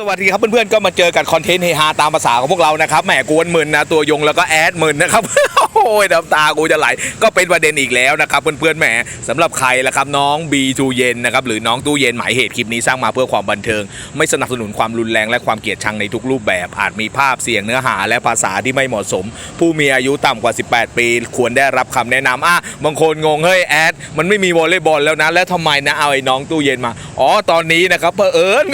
สวัสดีครับเพื่อนๆก็มาเจอกับคอนเทนต์เฮฮาตามภาษาของพวกเรานะครับแหมกวนมึนนะตัวยงแล้วก็แอดมึนนะครับ โอ้ยน้ำตากูจะไหลก็เป็นประเด็นอีกแล้วนะครับเพื่อนๆแหมสำหรับใครล่ะครับน้องบีทูเย็นนะครับหรือน้องตู้เย็นหมายเหตุคลิปนี้สร้างมาเพื่อความบันเทิง ไม่สนับสนุนความรุนแรงและความเกลียดชังในทุกรูปแบบ อาจมีภาพเสียงเนื้อหาและภาษาที่ไม่เหมาะสม ผู้มีอายุต่ำกว่า 18 ปี ควรได้รับคำแนะนำอะบางคนงงเฮ้ยแอดมันไม่มีวอลเลย์บอลแล้วนะแล้วทำไมนะเอาไอ้น้องตู้เย็นมาอ๋อตอนนี้นะครับเผอิญ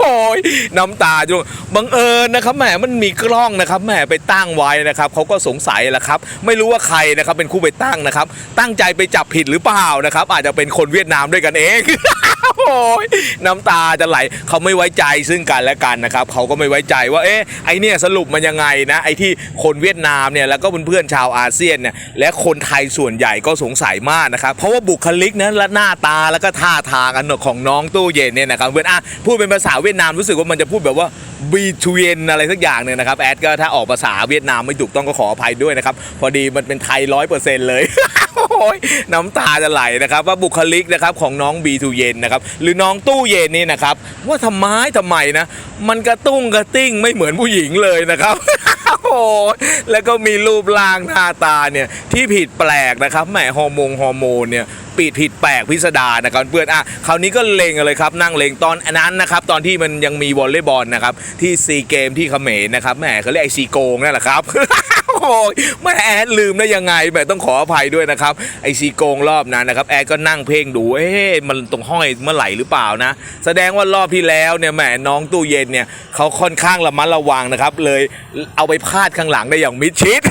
โอ้ยน้ำตาจุบังเอิญนะครับแหมมันมีกล้องนะครับแหมไปตั้งไว้นะครับเขาก็สงสัยแหละครับ ไม่รู้ว่าใครนะครับเป็นคู่ไปตั้งนะครับ ตั้งใจไปจับผิดหรือเปล่านะครับ อาจจะเป็นคนเวียดนามด้วยกันเองโอ้ยน้ำตาจะไหลเขาไม่ไว้ใจซึ่งกันและกันนะครับเขาก็ไม่ไว้ใจว่าเอ๊ะไอเนี่ยสรุปมันยังไงนะไอที่คนเวียดนามเนี่ยแล้วก็เพื่อนๆชาวอาเซียนเนี่ยและคนไทยส่วนใหญ่ก็สงสัยมากนะครับเพราะว่าบุคลิกนั้นและหน้าตาแล้วก็ท่าทางอันของน้องตู้เย็นเนี่ยนะครับเพื่อนอะพูดเป็นภาษาเวียดนามรู้สึกว่ามันจะพูดแบบว่าบีทูเยนอะไรสักอย่างเนี่ยนะครับแอดก็ถ้าออกภาษาเวียดนามไม่ถูกต้องก็ขออภัยด้วยนะครับ พอดีมันเป็นไทยร้อยเปอร์เซ็นต์เลย น้ำตาจะไหลนะครับ ว่าบุคลิกนะครับของน้องบีทูเยนนะครับหรือน้องตู้เย็นนี่นะครับ ว่าทำไมทำไมนะ มันกระตุ้งกระติ้งไม่เหมือนผู้หญิงเลยนะครับ แล้วก็มีรูปร่างหน้าตาเนี่ยที่ผิดแปลกนะครับแหมฮอร์โมนฮอร์โมนเนี่ยปิดผิดแปลกพิสดารนะครับเพื่อนอะคราวนี้ก็เลงเลยครับนั่งเลงตอนนนั้นนะครับตอนที่มันยังมีวอลเลย์บอลนะครับที่ซีเกมที่เขมรนะครับแหมเขาเรียกไอซีโกงนั่นแหละครับ โอ้ยไม่แอดลืมได้ยังไงแหมต้องขออภัยด้วยนะครับ ไอซีโกงรอบนั้นนะครับ แอดก็นั่งเพ่งดู เอ๊ะมันตรงห้อยเมื่อไหร่หรือเปล่านะ แสดงว่ารอบที่แล้วเนี่ยแหมน้องตู้เย็นเนี่ยเขาค่อนข้างระมัดระวังนะครับ เลยเอาไปพาดข้างหลังได้อย่างมิดชิด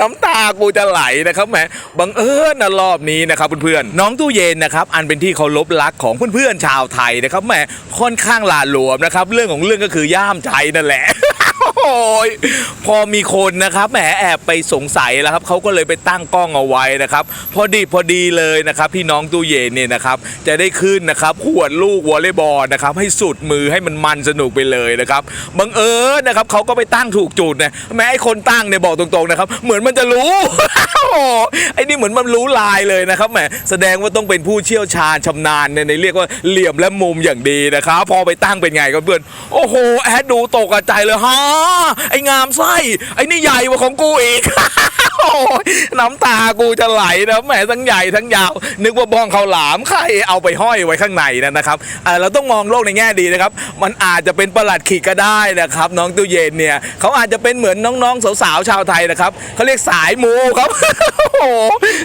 น้ำตากูจะไหลนะครับแหมบังเอิญนะรอบนี้นะครับเพื่อนๆน้องตู้เย็นนะครับอันเป็นที่เคารพรักของเพื่อนๆชาวไทยนะครับแหมค่อนข้างหลาหลวมนะครับ เรื่องของเรื่องก็คือย่ามใจนั่นแหละ ยพอมีคนนะครับแหมแอบไปสงสัยแล้วครับเขาก็เลยไปตั้งกล้องเอาไว้นะครับ พอดีพอดีเลยนะครับพี่น้องตู้เย็นเนี่ยนะครับจะได้ขึ้นนะครับขวดลูกวอลเลย์บอลนะครับให้สุดมือให้มันมันสนุกไปเลยนะครับบังเอิญนะครับเขาก็ไปตั้งถูกจุดนะแม้ไอ้คนตั้งเนี่ยบอกตรงๆนะครับเหมือนมันจะรู้ไอ้นี่เหมือนมันรู้ลายเลยนะครับแหมแสดงว่าต้องเป็นผู้เชี่ยวชาญชำนาญในในเรียกว่าเหลี่ยมและมุมอย่างดีนะครับพอไปตั้งเป็นไงครับเพื่อนโอ้โหแอดดูตกใจเลยฮะไอ้งามไส้ไอ้นี่ใหญ่กว่าของกูอีกน้ำตากูจะไหลนะแหมทั้งใหญ่ทั้งยาว นึกว่าบ้องเขาหลามใครเอาไปห้อยไว้ข้างในนั่นนะครับเราต้องมองโลกในแง่ดีนะครับ มันอาจจะเป็นประหลัดขีดก็ได้นะครับ น้องตู้เย็นเนี่ยเขาอาจจะเป็นเหมือนน้องๆสาวๆชาวไทยนะครับเขาเรียกสายมูครับโอ้โห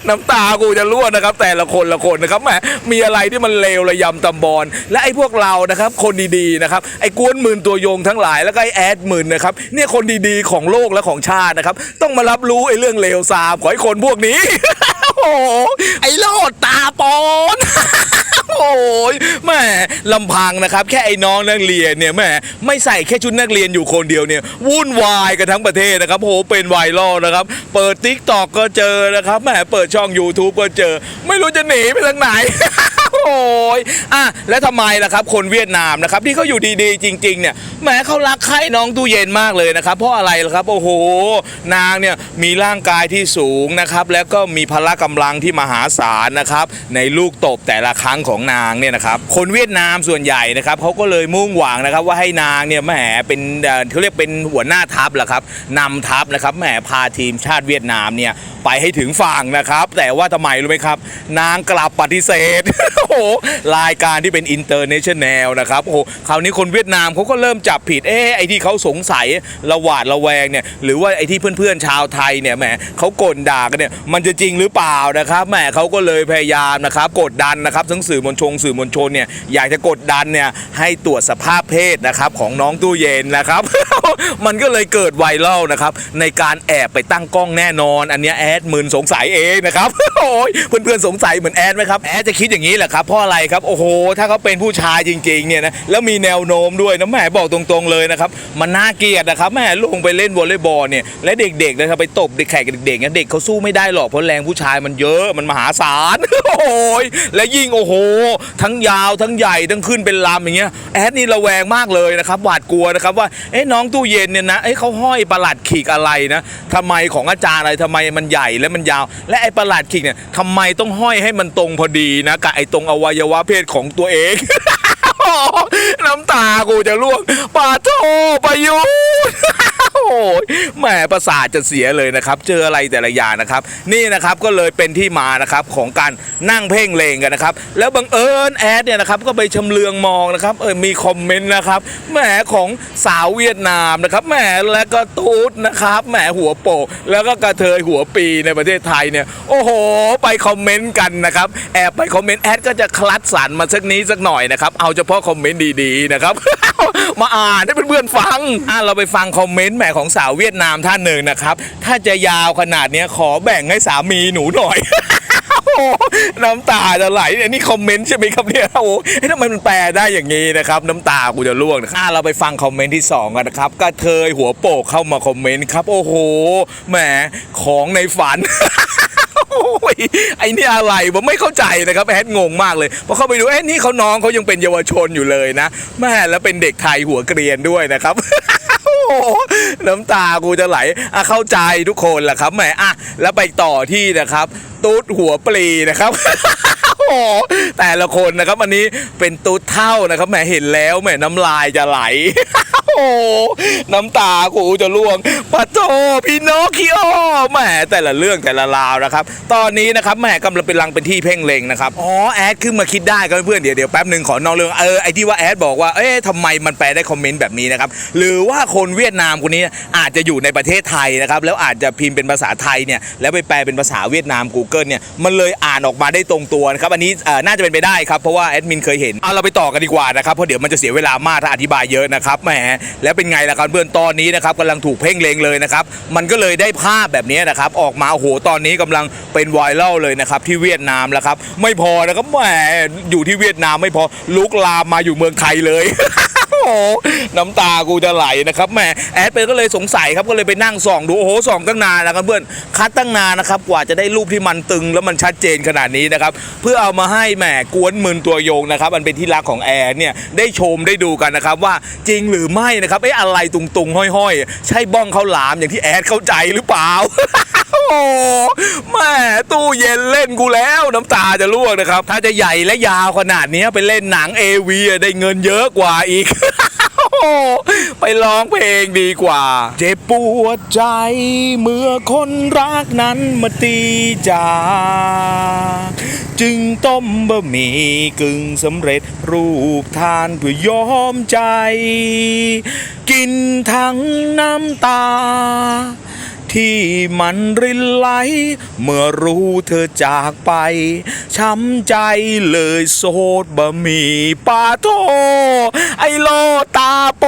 น้ำตากูจะรั่วนะครับ แต่ละคนละคนนะครับแหมมีอะไรที่มันเลวระยำตำบอลและไอ้พวกเรานะครับ คนดีๆนะครับไอ้กวนหมื่นตัวโยงทั้งหลายแล้วก็ไอ้แอดหมื่นนะครับเนี่ยคนดีๆของโลกและของชาตินะครับ ต้องมารับรู้ไอ้เรื่องเลวทรามของไอ้คนพวกนี้ โอ้โหไอ้โลดตาปอนโอ้ยแม่ลำพังนะครับ แค่ไอ้น้องนักเรียนเนี่ยแม่ไม่ใส่แค่ชุดนักเรียนอยู่คนเดียวเนี่ยวุ่นวายกันทั้งประเทศนะครับโหเป็นไวรัลนะครับ เปิดทิกตอกก็เจอนะครับแม่เปิดช่อง YouTube ก็เจอ ไม่รู้จะหนีไปทางไหน โอ้ยอะแล้วทำไมล่ะครับ คนเวียดนามนะครับที่เขาอยู่ดีๆ จริง ๆ เนี่ยแหมเขารักใคร่น้องตู้เย็นมากเลยนะครับ เพราะอะไรล่ะครับ โอ้โห นางเนี่ยมีร่างกายที่สูงนะครับ แล้วก็มีพละกำลังที่มหาศาลนะครับ ในลูกตบแต่ละครั้งของนางเนี่ยนะครับ คนเวียดนามส่วนใหญ่นะครับเขาก็เลยมุ่งหวังนะครับ ว่าให้นางเนี่ยแหมเป็นเอ่อเขาเรียกเป็นหัวหน้าทัพแหละครับนำทัพนะครับแหมพาทีมชาติเวียดนามเนี่ยไปให้ถึงฝั่งนะครับ แต่ว่าทำไมรู้ไหมครับ นางกลับปฏิเสธโอ้โหรายการที่เป็นอินเตอร์เนชั่นแนลนะครับโอ้โหคราวนี้คนเวียดนามเขาก็เริ่มจับผิดเอ๊ะไอ้ที่เขาสงสัยระหวาดระแวงเนี่ยหรือว่าไอ้ที่เพื่อนๆชาวไทยเนี่ยแหมเขากดด่ากันเนี่ยมันจะจริงหรือเปล่านะครับแหมเขาก็เลยพยายามนะครับกดดันนะครับทั้งสื่อมวลชนสื่อมวลชนเนี่ยอยากจะกดดันเนี่ยให้ตรวจสภาพเพศนะครับของน้องตู้เย็นนะครับ มันก็เลยเกิดไวรัลนะครับในการแอบไปตั้งกล้องแน่นอน อันนี้แอดมึนสงสัยเองนะครับโอ้ยเพื่อนๆสงสัยเหมือนแอดไหมครับแอดจะคิดอย่างนี้แหละครับเพราะอะไรครับโอ้โห ถ้าเขาเป็นผู้ชายจริงๆเนี่ยนะแล้วมีแนวโน้มด้วยนะแหมบอกตรงๆเลยนะครับมันน่าเกลียดนะครับแหมลงไปเล่นวอลเลย์บอลเนี่ยและเด็กๆนะครับไปตบเด็กแขกเด็กๆเนี่ยเด็กเขาสู้ไม่ได้หรอกเพราะแรงผู้ชายมันเยอะมันมหาศาลโอ้ยและยิ่งโอ้โห ทั้งยาวทั้งใหญ่ทั้งขึ้นเป็นลำอย่างเงี้ยแอดนี่ระแวงมากเลยนะครับหวาดกลัวนะครับว่าเอ๊ะน้องตู้เย็นเนี่ยนะเอ๊ะเขาห้อยประหลัดขีกอะไรนะทำไมของอาจารย์อะไรทำไมมันใหญ่และมันยาว และไอ้ประหลัดขีกเนี่ยทำไมต้องห้อยให้มันตรงพอดีนะกับไอ้ตรงอวัยวะเพศของตัวเอง น้ำตากูจะล่วงปาโทประยุทธ์ แหมประสาทจะเสียเลยนะครับ เจออะไรแต่ละอย่างนะครับ นี่นะครับก็เลยเป็นที่มานะครับของการนั่งเพ่งเลงกันนะครับ แล้วบังเอิญแอดเนี่ยนะครับก็ไปชำเลืองมองนะครับเออมีคอมเมนต์นะครับแหมของสาวเวียดนามนะครับแหมแล้วก็ตูดนะครับแหมหัวโปกแล้วก็กระเทยหัวปีในประเทศไทยเนี่ยโอ้โห ไปคอมเมนต์กันนะครับแอบไปคอมเมนต์แอดก็จะคลัดสรรมาสักนี้สักหน่อยนะครับเอาเฉพาะคอมเมนต์ดีๆนะครับ มาอ่านให้เพื่อนๆฟังอะเราไปฟังคอมเมนต์แหมของสาวเวียดนามท่านหนึ่งนะครับ ถ้าจะยาวขนาดเนี้ยขอแบ่งให้สามีหนูหน่อย โอ้โหน้ำตาจะไหลเนี่ยนี่คอมเมนต์ใช่ไหมครับเนี่ยโอ้โหเอ๊ะทำไมมันแปลได้อย่างนี้นะครับ น้ำตากูจะร่วงนะครับอะเราไปฟังคอมเมนต์ที่สองกันนะครับกระเทยหัวโปกเข้ามาคอมเมนต์ครับ โอ้โหแหมของในฝัน ยไอ้นี่อะไรผมไม่เข้าใจนะครับแอดงงมากเลยพอเข้าไปดูเอ๊ะนี่เขาน้องเขายังเป็นเยาวชนอยู่เลยนะแม่แล้วเป็นเด็กไทยหัวเกรียนด้วยนะครับโอ้โหน้ำตากูจะไหลอะเข้าใจทุกคนแหละครับแหมอะแล้วไปต่อที่นะครับ ตุ๊ดหัวปลีนะครับโอ้โหแต่ละคนนะครับอันนี้เป็นตุ๊ดเท่านะครับแหมเห็นแล้วแหมน้ำลายจะไหล หน้ำตากูจะล่วงปะโจพี่นอคิโอแหมแต่ละเรื่องแต่ละราวนะครับ ตอนนี้นะครับแหมกำลังเป็นรังเป็นที่เพ่งเล็งนะครับอ๋อแอดขึ้นมาคิดได้ครับเพื่อนเดี๋ยวเดี๋ยวแป๊บหนึ่งขอนอกเรื่องเออไอที่ว่าแอดบอกว่าเอ๊ะทำไมมันแปลได้คอมเมนต์แบบนี้นะครับหรือว่าคนเวียดนามคนนี้อาจจะอยู่ในประเทศไทยนะครับแล้วอาจจะพิมพ์เป็นภาษาไทยเนี่ยแล้วไปแปลเป็นภาษาเวียดนาม Google เนี่ยมันเลยอ่านออกมาได้ตรงตัวนะครับอันนี้เออน่าจะเป็นไปได้ครับเพราะว่าแอดมินเคยเห็นเอาเราไปต่อกันดีกว่านะครับเพราะเดี๋ยวมันจะเสียเวลามากถ้าอธิบายเยอะนะครับแหมแล้วเป็นไงล่ะครับเพื่อนตอนนี้นะครับกำลังถูกเพ่งเลงเลยนะครับ มันก็เลยได้ภาพแบบนี้นะครับ ออกมาโอ้โหตอนนี้กำลังเป็นไวรัลเลยนะครับ ที่เวียดนามแล้วครับ ไม่พอนะครับแหมอยู่ที่เวียดนามไม่พอลุกลามมาอยู่เมืองไทยเลย โหน้ำตากูจะไหลนะครับแหมแอดเปก็เลยสงสัยครับก็เลยไปนั่งส่องดูโอ้โหส่องตั้งนานนะครับเพื่อนคัดตั้งนานนะครับกว่าจะได้รูปที่มันตึงแล้วมันชัดเจนขนาดนี้นะครับเพื่อเอามาให้แหมกวนมึนตัวโยงนะครับมันเป็นที่รักของแอดเนี่ยได้ชมได้ดูกันนะครับว่าจริงหรือไม่นะครับเอ๊ะอะไรตุงตุงๆห้อยๆ ใช่บ้องเขาหลามอย่างที่แอดเข้าใจหรือเปล่า หแม่ตู้เย็นเล่นกูแล้วน้ำตาจะร่วงนะครับ ถ้าจะใหญ่และยาวขนาดนี้ไปเล่นหนังเอวีได้เงินเยอะกว่าอีกไปร้องเพลงดีกว่า เจ็บปวดใจ เมื่อคนรักนั้นมาตีจากจึงต้มบะหมี่กึ่งสำเร็จรูปทานเพื่อยอมใจ กินทั้งน้ำตา ที่มันรินไหล เมื่อรู้เธอจากไป ช้ำใจเลยโสดบะหมี่ปาโท ไอโลตาโป